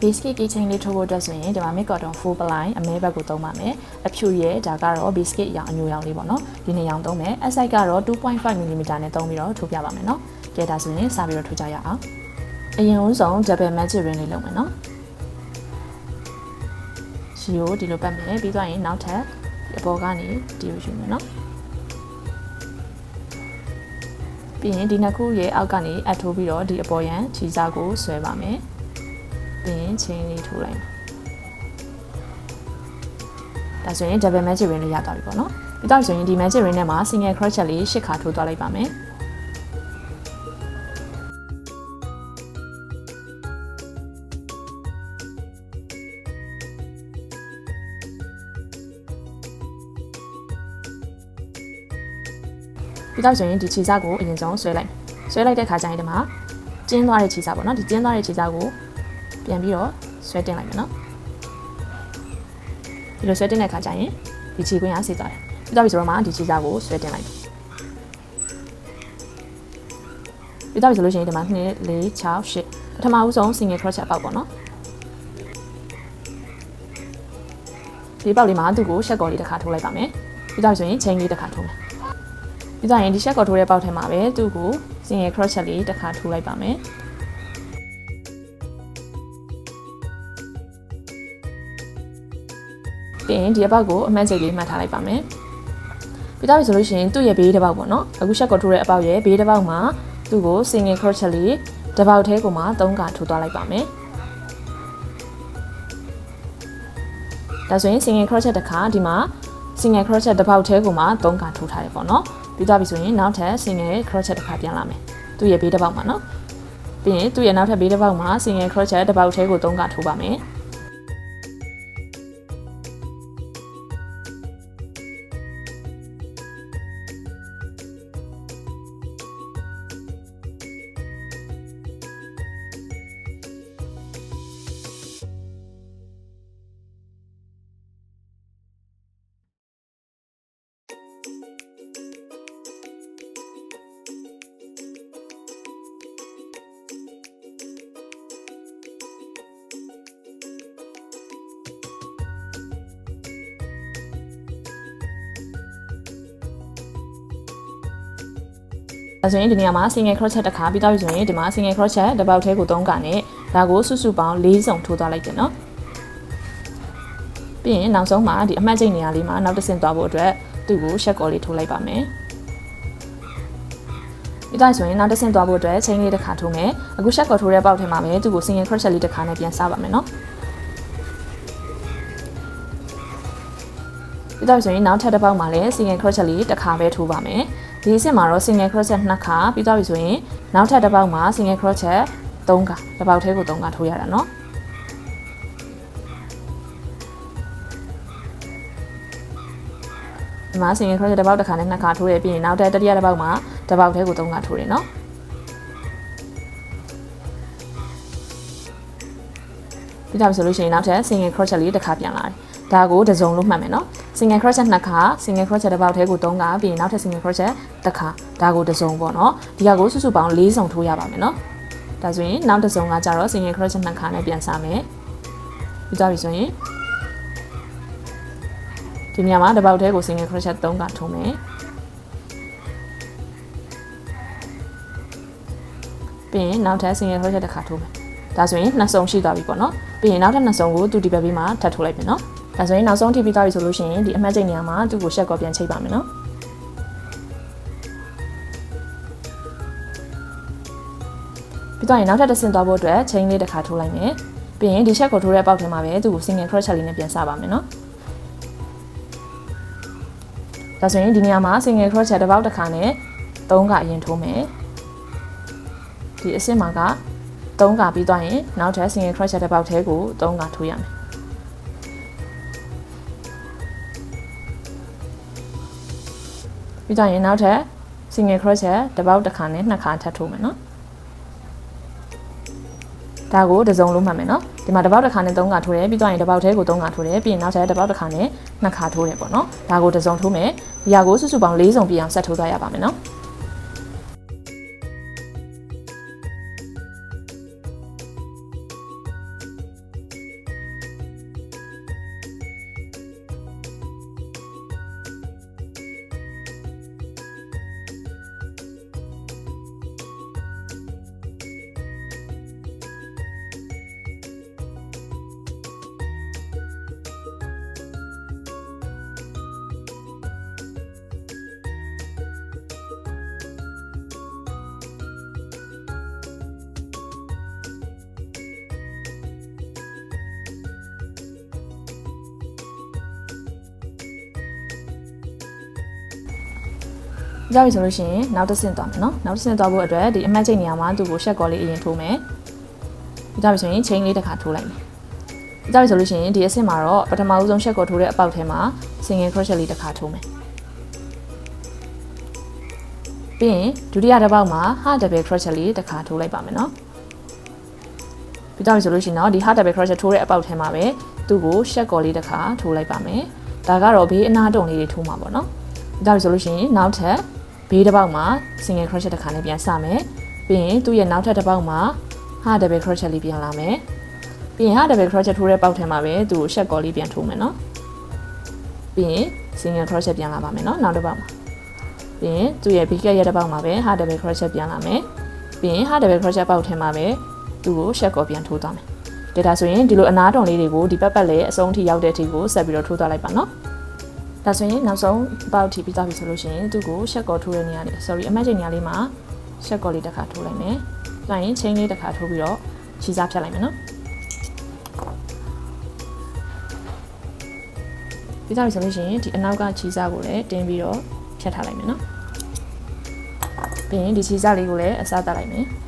ဘေးစကစ်ကီချင်းလေးထိုးဖို့အတွက်ဆိုရင်ဒီမှာ make cotton full ply အမဲဘက်ကိုသုံးပါမယ်အဖြူရဲ့ဒါကတော့ biscuit အရောင်အညိုရောင်လေးပေါ့နော်ဒီနှစ်ရောင်သုံးမယ်အစိုက်ကတော့2.5 mm နဲ့သုံးပြီးတော့ထိုးပြပါမယ်နော်ကဲဒါဆိုရင်စပြီးတော့ထိုးကြရအောင်အရင်ဦးဆုံး double magic ring လေးလုပ်မယ်နော်ရှီကိုဒီလိုပတ်မယ်ပြီးသွားရင်နောက်ထပ်အပေါ်ကနေဒီလိုယူမယ်နော် ပြီးရင်ဒီနှစ်ခုရဲ့အောက်ကနေအပ်ထိုးပြီးတော့ဒီအပေါ်ရန်ခြေစားကိုဆွဲပါမယ်ပြီးရင်ချင်းလေးထိုးလိုက်ဒါဆိုရင် double magic ring လေးရသွားပြီပေါ့နော်ပြီးတော့ဆိုရင်ဒီ magic ring ထဲမှာ single crochet လေး၈ခါထိုးသွားလိုက်ပါမယ် ပြီးတော့ဆိုရင်ဒီခြေစားကိုအရင်ဆုံးဆွဲလိုက်ဆွဲလိုက်တဲ့ခါကျရင်ဒီမှာကျင်းသွားတဲ့ခြေစားပေါ့နော်ဒီကျင်းသွားတဲ့ခြေစားကိုပြန်ပြီးတော့ဆွဲတင်လိုက်မယ်နော်ဒီလိုဆွဲတင်တဲ့ခါကျရင်ဒီခြေခွင်းကဆေးသွားတယ်ပြီးတော့ပြီဆိုတော့မှဒီခြေစားကိုဆွဲတင်လိုက်ပြီးတော့ပြီဆိုလို့ရှိရင်ဒီမှာ2 4 6 8ပထမဦးဆုံး single crochet ပေါက်ပေါ့နော်ဒီပေါက်လေးမှာသူ့ကိုရှက်ကော်လေးတစ်ခါထိုးလိုက်ပါမယ်ပြီးတော့ဆိုရင် chain လေးတစ်ခါထိုးမယ် ပြီးတော့ရင်ဒီရှက်ကော်ထိုးတဲ့ပေါက်ထဲမှာပဲသူ့ကို single crochet လေးတစ်ခါထိုးလိုက်ပါမယ်ပြီးရင်ဒီအပေါက်ကိုအမှတ်စိတ်လေးမှတ်ထားလိုက်ပါမယ်ပြီးတော့ဆိုလို့ရှိရင်သူ့ရဲ့ဘေးတစ်ပေါက်ပေါ့နော်အခုရှက်ကော်ထိုးတဲ့အပေါက်ရဲ့ဘေးတစ်ပေါက်မှာသူ့ကို single crochet လေးတစ်ပေါက်ထဲကိုမှ3ခါထိုးသွားလိုက်ပါမယ်ဒါဆိုရင် single crochet တစ်ခါဒီမှာ single crochet တစ်ပေါက်ထဲကိုမှ3ခါထိုးထားတယ်ပေါ့နော် ပြီးတော့ပြီဆိုရင်နောက်ထပ် single crochet တစ်ခါပြန်လာမယ်သူ့ရဲ့ဘေးတစ်ပေါက်မှာနော်ပြီးရင်သူ့ရဲ့နောက်ထပ်ဘေးတစ်ပေါက်မှာ single crochet တစ်ပေါက်ထဲကို3ခါထိုးပါမယ် ဒါဆိုရင်ဒီနေရာမှာ single crochet တစ်ခါပြီးတော့ပြီဆိုရင်ဒီမှာ single crochet တစ်ပေါက်ထဲကို3ခါနဲ့ဒါကိုစုစုပေါင်း၄စုံထိုးသွားလိုက်တယ်နော်ပြီးရင်နောက်ဆုံးမှာဒီအမှတ်ချိန်နေရာလေးမှာနောက်တစ်ဆင့်သွားဖို့အတွက်သူ့ကိုရှက်ကော်လေးထိုးလိုက်ပါမယ်ပြီးတော့ဆိုရင်နောက်တစ်ဆင့်သွားဖို့အတွက်ချိန်လေးတစ်ခါထိုးမယ်အခုရှက်ကော်ထိုးတဲ့ပေါက်ထဲမှာပဲသူ့ကို single crochet လေးတစ်ခါနဲ့ပြန်စပါမယ်နော်ပြီးတော့ဆိုရင်နောက်ထပ်တစ်ပေါက်မှာလည်း single crochet လေးတစ်ခါပဲထိုးပါမယ် ဒီအဆင့်မှာတော့ single crochet နှစ်ခါပြီးတော့ပြီဆိုရင်နောက်ထပ်တစ်ပေါက်မှာ single crochet 3ခါတစ်ပေါက်ထဲကို3ခါထိုးရတာเนาะဒီမှာ single crochet တစ်ပေါက်တစ်ခါနဲ့နှစ်ခါထိုးရပြီးရင်နောက်ထပ်တတိယတစ်ပေါက်မှာတစ်ပေါက်ထဲကို3ခါထိုးတယ်เนาะပြီးတော့ဆိုလို့ရှိရင်နောက်ထပ် single crochet လေးတစ်ခါပြန်လာတယ်ဒါကိုတစ်စုံလို့မှတ်မယ်နော် single crochet နှစ်ခါ single crochet တစ်ပေါက်ထဲကို3ခါပြီးရင်နောက်ထပ် single crochet တစ်ခါဒါကိုတစ်စုံပေါ့နော်ဒီဟာကိုစုစုပေါင်း၄စုံထိုးရပါမယ်နော်ဒါဆိုရင်နောက်တစ်စုံကကြတော့ single crochet နှစ်ခါနဲ့ပြန်စားမယ်ပြီးသွားပြီဆိုရင်ဒီနေရာမှာတစ်ပေါက်ထဲကို single crochet 3ခါထိုးမယ်ပြီးရင်နောက်ထပ် single crochet တစ်ခါထိုးမယ်ဒါဆိုရင်နှစ်စုံရှိသွားပြီပေါ့နော်ပြီးရင်နောက်ထပ်နှစ်စုံကိုသူဒီဘက်ဘေးမှာထပ်ထိုးလိုက်ပြီနော် ဒါဆိုရင်နောက်ဆုံးထိပြီးသွားပြီဆိုလို့ရှိရင်ဒီအမှတ်ချိန်နေရာမှာသူ့ကိုရှက်ကောပြန်ချိတ်ပါမယ်နော်ပြီးတော့ရင်နောက်ထပ်တစ်ဆင့်သွားဖို့အတွက်ချိန်လေးတစ်ခါထိုးလိုက်မယ်ပြီးရင်ဒီရှက်ကိုထိုးတဲ့ပေါက်ထဲမှာပဲသူ့ကို single crochet လေးနဲ့ပြန်စပါမယ်နော်ဒါဆိုရင်ဒီနေရာမှာ single crochet တစ်ပေါက်တစ်ခါနဲ့3ခါအရင်ထိုးမယ်ဒီအဆင့်မှာက3ခါပြီးသွားရင်နောက်ထပ် single crochet တစ်ပေါက်ထဲကို3ခါထိုးရမယ် ပြီးတော့ရင်နောက်ထပ် single crochet တစ်ပေါက်တစ်ခါနဲ့နှစ်ခါထပ်ထိုးမယ်နော်ဒါကိုတစ်စုံလုံးမှတ်မယ်နော်ဒီမှာတစ်ပေါက်တစ်ခါနဲ့သုံးခါထိုးတယ်ပြီးတော့ရင်တစ်ပေါက်ထဲကိုသုံးခါထိုးတယ်ပြီးရင်နောက်ထပ်တစ်ပေါက်တစ်ခါနဲ့နှစ်ခါထိုးတယ်ပေါ့နော်ဒါကိုတစ်စုံထိုးမယ်ဒီဟာကိုစုစုပေါင်း၄စုံပြအောင်ဆက်ထိုးသွားရပါမယ်နော် ကြောက်ပြီဆိုလို့ရှိရင်နောက်တစ်ဆင့်သွားမယ်နော်နောက်တစ်ဆင့်သွားဖို့အတွက်ဒီအမှတ်ချိန်နေရာမှာသူ့ကိုရှက်ကော်လေးအရင်ထိုးမယ်ကြောက်ပြီဆိုရင် chain လေးတစ်ခါထိုးလိုက်မယ်ကြောက်ပြီဆိုလို့ရှိရင်ဒီအဆင့်မှာတော့ပထမဦးဆုံးရှက်ကော်ထိုးတဲ့အပေါက်ထဲမှာ single crochet လေးတစ်ခါထိုးမယ်ပြီးရင်ဒုတိယတစ်ပေါက်မှာ half double crochet လေးတစ်ခါထိုးလိုက်ပါမယ်နော်ပြီးတော့ဆိုလို့ရှိရင်တော့ဒီ half double crochet ထိုးတဲ့အပေါက်ထဲမှာပဲသူ့ကိုရှက်ကော်လေးတစ်ခါထိုးလိုက်ပါမယ်ဒါကတော့ဘေးအနာတုံလေးတွေထိုးမှာပေါ့နော်ပြီးတော့ဆိုလို့ရှိရင်နောက်ထပ် ဘေးတစ်ပေါက်မှာ single crochet တစ်ခါနဲ့ပြန်စမယ်ပြီးရင်သူ့ရဲ့နောက်ထပ်တစ်ပေါက်မှာ half double crochet လေးပြန်လာမယ်ပြီးရင် half double crochet ထိုးတဲ့ပေါက်ထဲမှာပဲသူ့ကိုရှက်ကော်လေးပြန်ထိုးမယ်နော်ပြီးရင် single crochet ပြန်လာပါမယ်နော်နောက်တစ်ပေါက်မှာပြီးရင်သူ့ရဲ့ big ရဲ့တစ်ပေါက်မှာပဲ half double crochet ပြန်လာမယ်ပြီးရင် half double crochet ပေါက်ထဲမှာပဲသူ့ကိုရှက်ကော်ပြန်ထိုးသွားမယ်ဒေတာဆိုရင်ဒီလိုအနားတုံလေးတွေကိုဒီပတ်ပတ်လေးအဆုံးထိရောက်တဲ့အထိကိုဆက်ပြီးတော့ထိုးသွားလိုက်ပါနော် ဒါဆိုရင်နောက်ဆုံးပေါက်ထိပြီးသွားပြီဆိုလို့ရှိရင်သူ့ကိုရှက်ကော်ထိုးတဲ့နေရာလေး sorry အမတ်ချိန်နေရာလေးမှာရှက်ကော်လေးတစ်ခါထိုးလိုက်မယ်။ပြီးရင် chain လေးတစ်ခါထိုးပြီးတော့ခြေစားဖြတ်လိုက်မယ်နော်။ပြီးသွားပြီဆိုလို့ရှိရင်ဒီအနောက်ကခြေစားကိုလည်းတင်းပြီးတော့ဖြတ်ထားလိုက်မယ်နော်။ပြီးရင်ဒီခြေစားလေးကိုလည်းအစားတက်လိုက်မယ်။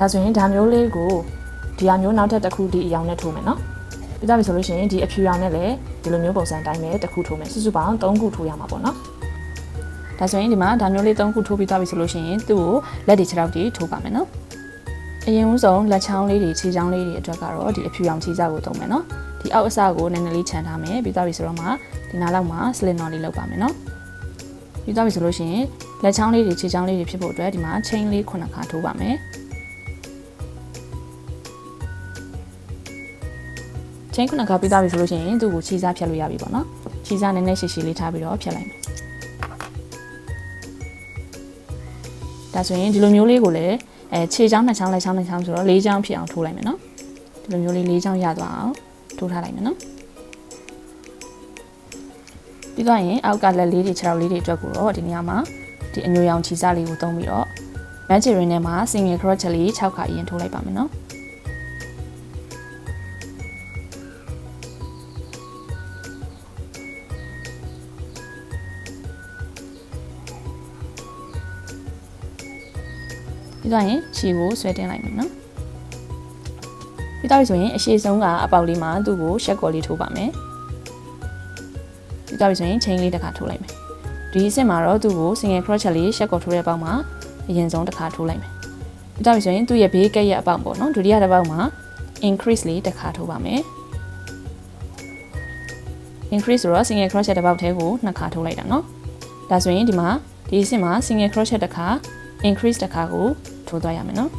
ဒါဆိုရင်ဒါမျိုးလေးကိုဒီဟာမျိုးနောက်ထပ်တစ်ခုဒီအရောင်နဲ့ထိုးမယ်နော်ပြီးသားပြီဆိုလို့ရှိရင်ဒီအဖြူရောင်နဲ့လည်းဒီလိုမျိုးပုံစံတိုင်းပဲတစ်ခုထိုးမယ်စုစုပေါင်း3ခုထိုးရမှာပေါ့နော်ဒါဆိုရင်ဒီမှာဒါမျိုးလေး3ခုထိုးပြီးသားပြီဆိုလို့ရှိရင်သူ့ကိုလက်တွေခြေထောက်တွေထိုးပါမယ်နော်အရင်ဦးဆုံးလက်ချောင်းလေးတွေခြေချောင်းလေးတွေအတွက်ကတော့ဒီအဖြူရောင်ခြေစားကိုသုံးမယ်နော်ဒီအောက်အစကိုနည်းနည်းလေးခြံထားမယ်ပြီးသားပြီဆိုတော့မှဒီနားလောက်မှာ slit knot လေးလုပ်ပါမယ်နော်ပြီးသားပြီဆိုလို့ရှိရင်လက်ချောင်းလေးတွေခြေချောင်းလေးတွေဖြစ်ဖို့အတွက်ဒီမှာ chain လေး9ခါထိုးပါမယ် ချင်းခုနကပြီးသားပြီဆိုလို့ရှိရင်သူ့ကိုခြေစားဖြတ်လို့ရပြီပေါ့နော်ခြေစားနည်းနည်းရှည်ရှည်လေးထားပြီးတော့ဖြတ်လိုက်မယ်ဒါဆိုရင်ဒီလိုမျိုးလေးကိုလည်းအဲခြေချောင်းနှစ်ချောင်းလက်ချောင်းနှစ်ချောင်းဆိုတော့လေးချောင်းဖြစ်အောင်ထိုးလိုက်မယ်နော်ဒီလိုမျိုးလေးလေးချောင်းရသွားအောင်ထိုးထားလိုက်မယ်နော်ပြီးတော့ရင်အောက်ကလက်လေးတွေခြေထောက်လေးတွေအတွက်ကိုတော့ဒီနေရာမှာဒီအညိုရောင်ခြေစားလေးကိုသုံးပြီးတော့ magic ring ထဲမှာ single crochet လေး6ခါအရင်ထိုးလိုက်ပါမယ်နော် ပြီးတော့ရင်ခြေကိုဆွဲတင်လိုက်မယ်နော်ပြီးတော့ဆိုရင်အရှိဆုံးကအပေါက်လေးမှာသူ့ကိုရှက်ကော်လေးထိုးပါမယ်ပြီးတော့ဆိုရင် chain လေးတစ်ခါထိုးလိုက်မယ်ဒီအဆင့်မှာတော့သူ့ကို single crochet လေးရှက်ကော်ထိုးတဲ့ပေါက်မှာအရင်ဆုံးတစ်ခါထိုးလိုက်မယ်ပြီးတော့ဆိုရင်သူ့ရဲ့ဘေးကက်ရဲ့အပေါက်ပေါ့နော်ဒုတိယတစ်ပေါက်မှာ increase လေးတစ်ခါထိုးပါမယ် increase ဆိုတော့ single crochet တစ်ပေါက်တည်းကိုနှစ်ခါထိုးလိုက်တာเนาะဒါဆိုရင်ဒီမှာဒီအဆင့်မှာ single crochet တစ်ခါ increase တစ်ခါကို ထိုးသွားရမယ်နော်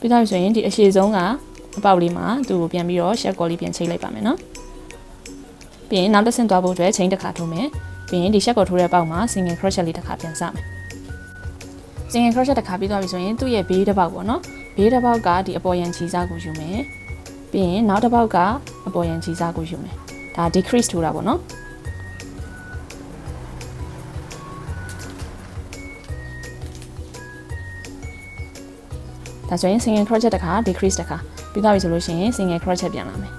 ပြီးသားပြီဆိုရင်ဒီအရှိဆုံးကအပေါက်လေးမှာသူ့ကိုပြန်ပြီးတော့ရှက်ကော်လေးပြန်ချိန်လိုက်ပါမယ်နော်ပြီးရင်နောက်တစ်ဆင့်သွားဖို့အတွက်ချိန်တစ်ခါထိုးမယ်ပြီးရင်ဒီရှက်ကော်ထိုးတဲ့အပေါက်မှာ single crochet လေးတစ်ခါပြန်စမယ် single crochet တစ်ခါပြီးသွားပြီဆိုရင်သူ့ရဲ့ဘေးတစ်ပေါက်ပေါ့နော်ဘေးတစ်ပေါက်ကဒီအပေါ်ရန်ချီစားကိုယူမယ်ပြီးရင်နောက်တစ်ပေါက်ကအပေါ်ရန်ချီစားကိုယူမယ်ဒါ decrease ထိုးတာပေါ့နော်ဒါဆိုရင် single crochet တစ်ခါ decrease တစ်ခါပြီးသွားပြီဆိုလို့ရှိရင် single crochet ပြန်လာမယ်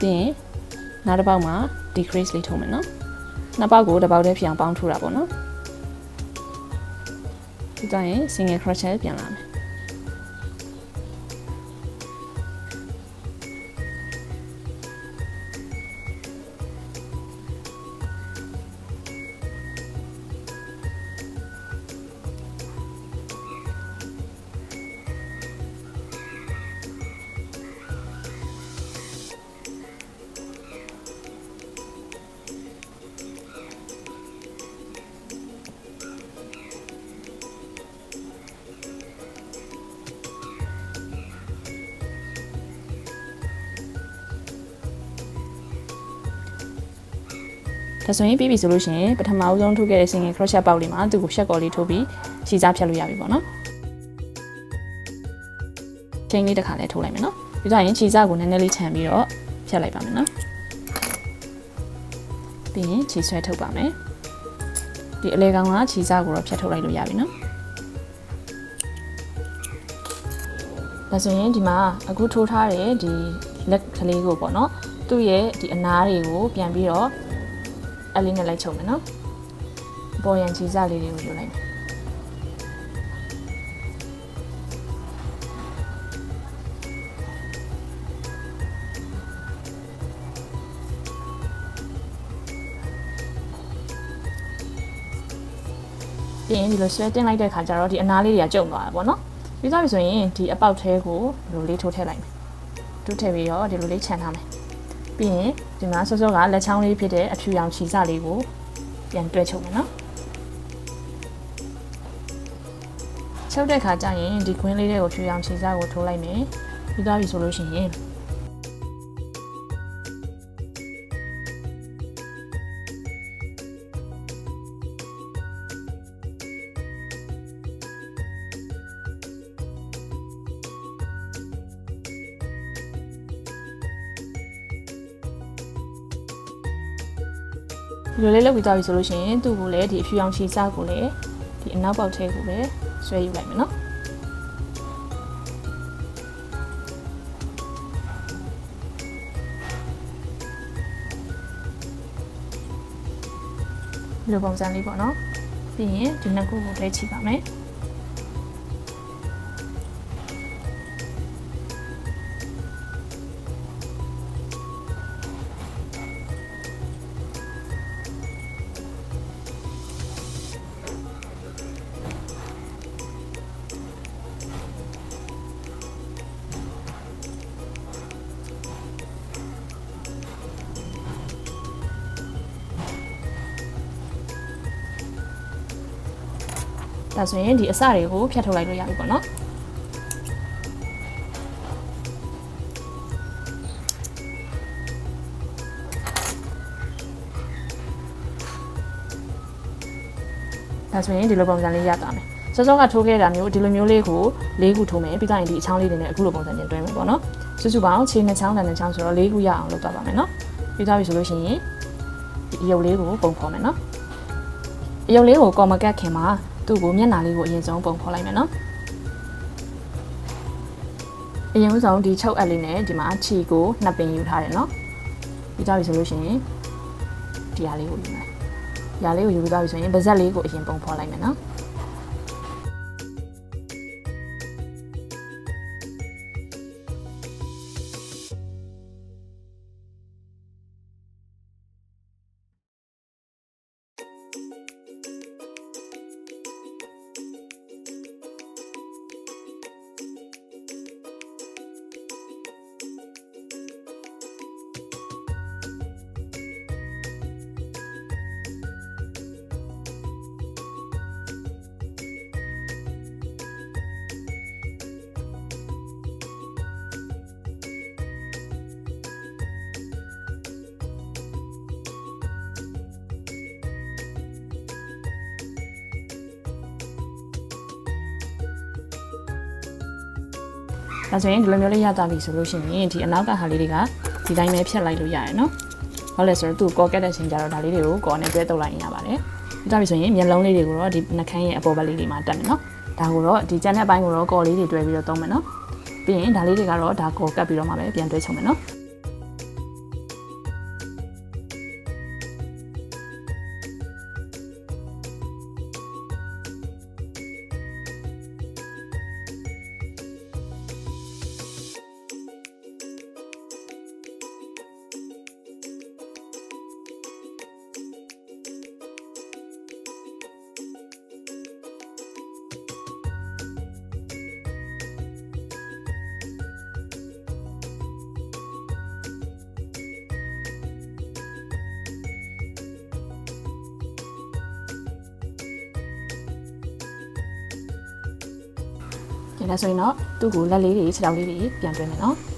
ပြီးရင်နောက်တစ်ပေါက်မှာ decrease လေးထိုးမယ်နော်နှစ်ပေါက်ကိုတစ်ပေါက်တည်းဖြစ်အောင်ပေါင်းထိုးတာပေါ့နော် ပြီးသွားရင် single crochet ပြန်လာမယ် ဒါဆိုရင်ပြီးပြီဆိုလို့ရှိရင်ပထမအဆုံးထိုးခဲ့တဲ့ single crochet ပေါက်လေးမှာသူ့ကိုရှက်ကော်လေးထိုးပြီးခြေစားဖြတ်လို့ရပြီပေါ့နော်ချိန်လေးတစ်ခါလည်းထိုးလိုက်မယ်နော်ပြီးတော့ရင်ခြေစားကိုနည်းနည်းလေးခြံပြီးတော့ဖြတ်လိုက်ပါမယ်နော်ပြီးရင်ခြေဆွဲထုတ်ပါမယ်ဒီအလဲကောင်ကခြေစားကိုတော့ဖြတ်ထုတ်လိုက်လို့ရပြီနော်ဒါဆိုရင်ဒီမှာအခုထိုးထားတဲ့ဒီလက်ကလေးကိုပေါ့နော်သူ့ရဲ့ဒီအနားတွေကိုပြန်ပြီးတော့ အလေးနဲ့လိုက်ချုပ်မယ်နော်ပေါ်ရန်ခြေစားလေးတွေကိုယူလိုက်မယ်ပြီးရင်ဒီလိုဆွဲတင်လိုက်တဲ့ခါကျတော့ဒီအနားလေးတွေကကျုံသွားတာပေါ့နော်ပြီးသွားပြီဆိုရင်ဒီအပေါက်သေးကိုဒီလိုလေးထိုးထည့်လိုက်မယ်ထိုးထည့်ပြီးတော့ဒီလိုလေးခြံထားမယ် ပြီးရင်ဒီမှာစောစောကလက်ချောင်းလေးဖြစ်တဲ့အဖြူရောင်ခြီစလေးကိုပြန်တွဲချုပ်မယ်နော်ချုပ်တဲ့ခါကျရင်ဒီခွင်းလေးတွေကိုဖြူရောင်ခြီစကိုထိုးလိုက်မယ်ပြီးသွားပြီဆိုလို့ရှိရင် ဒီလိုလေးလုပ်ပြီးသွားပြီဆိုလို့ရှိရင်သူ့ကိုလည်းဒီအဖြူရောင်ခြေစားကိုလည်းဒီအနောက်ပေါက်ထဲကိုပဲဆွဲယူလိုက်မယ်နော်ဒီလိုပုံစံလေးပေါ့နော်ပြီးရင်ဒီနှစ်ခုကိုလည်းချိပါမယ် ဒါဆိုရင်ဒီအစတွေကိုဖြတ်ထုတ်လိုက်လို့ရပြီပေါ့နော်ဒါဆိုရင်ဒီလိုပုံစံလေးရသွားမယ်စောစောကထိုးခဲ့တာမျိုးဒီလိုမျိုးလေးကို၄ခုထိုးမယ်ပြီးတော့ရင်ဒီအချောင်းလေးတွေနဲ့အခုလိုပုံစံပြင်တွဲမယ်ပေါ့နော်စုစုပေါင်းခြေနှစ်ချောင်းတန်နှစ်ချောင်းဆိုတော့၄ခုရအောင်လုပ်သွားပါမယ်နော်ပြီးသွားပြီဆိုလို့ရှိရင်ဒီအယုတ်လေးကိုပုံဖော်မယ်နော်အယုတ်လေးကိုကော်မကတ်ခင်မှာ သူ့ကိုမျက်နှာလေးကိုအရင်ဆုံးပုံဖော်လိုက်မယ်နော်အရင်ဆုံးဒီချုပ်အပ်လေးနဲ့ဒီမှာခြီကိုနှစ်ပင်ယူထားတယ်နော်ပြီးကြပြီဆိုလို့ရှိရင်ဒီဟာလေးကိုယူမယ်ဒီဟာလေးကိုယူပြီးသွားပြီဆိုရင်ဗဇက်လေးကိုအရင်ပုံဖော်လိုက်မယ်နော် ဒါဆိုရင်ဒီလိုမျိုးလေးရသွားပြီဆိုလို့ရှိရင်ဒီအနောက်ကဟာလေးတွေကဒီတိုင်းပဲဖြတ်လိုက်လို့ရတယ်နော်ဟုတ်လဲဆိုတော့သူ့ကော်ကက်တဲ့ချိန်ကျတော့ဒါလေးတွေကိုကော်နဲ့တွဲတုပ်လိုက်ရင်ရပါတယ်ပြီးတော့ပြီဆိုရင်မျက်လုံးလေးတွေကိုတော့ဒီနှာခမ်းရဲ့အပေါ်ဘက်လေးတွေမှာတက်မယ်နော်ဒါကိုတော့ဒီကျန်တဲ့ဘိုင်းကိုတော့ကော်လေးတွေတွဲပြီးတော့သုံးမယ်နော်ပြီးရင်ဒါလေးတွေကတော့ဒါကော်ကတ်ပြီးတော့မှပဲပြန်တွဲချုံမယ်နော်။ ဒါဆိုရင်တော့သူ့ကိုလက်လေးတွေခြေထောက်လေးတွေပြန်တွဲမယ်နော်။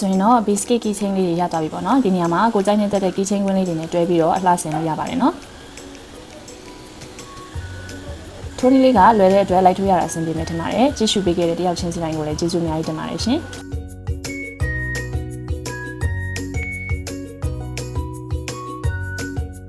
ဆိုရင်တော့ biscuit keychain လေးတွေရသွားပြီပေါ့နော်ဒီနေရာမှာကိုကြိုက်နေတဲ့ keychain ကွင်းလေးတွေနဲ့တွဲပြီးတော့အလှဆင်လို့ရပါတယ်နော်ထိုးလေးလေးကလွယ်တဲ့အတွက်လိုက်ထိုးရတာအဆင်ပြေမယ်ထင်ပါတယ်ကြည့်ရှုပေးခဲ့တဲ့တယောက်ချင်းစီတိုင်းကိုလည်းကျေးဇူးအများကြီးတင်ပါတယ်ရှင်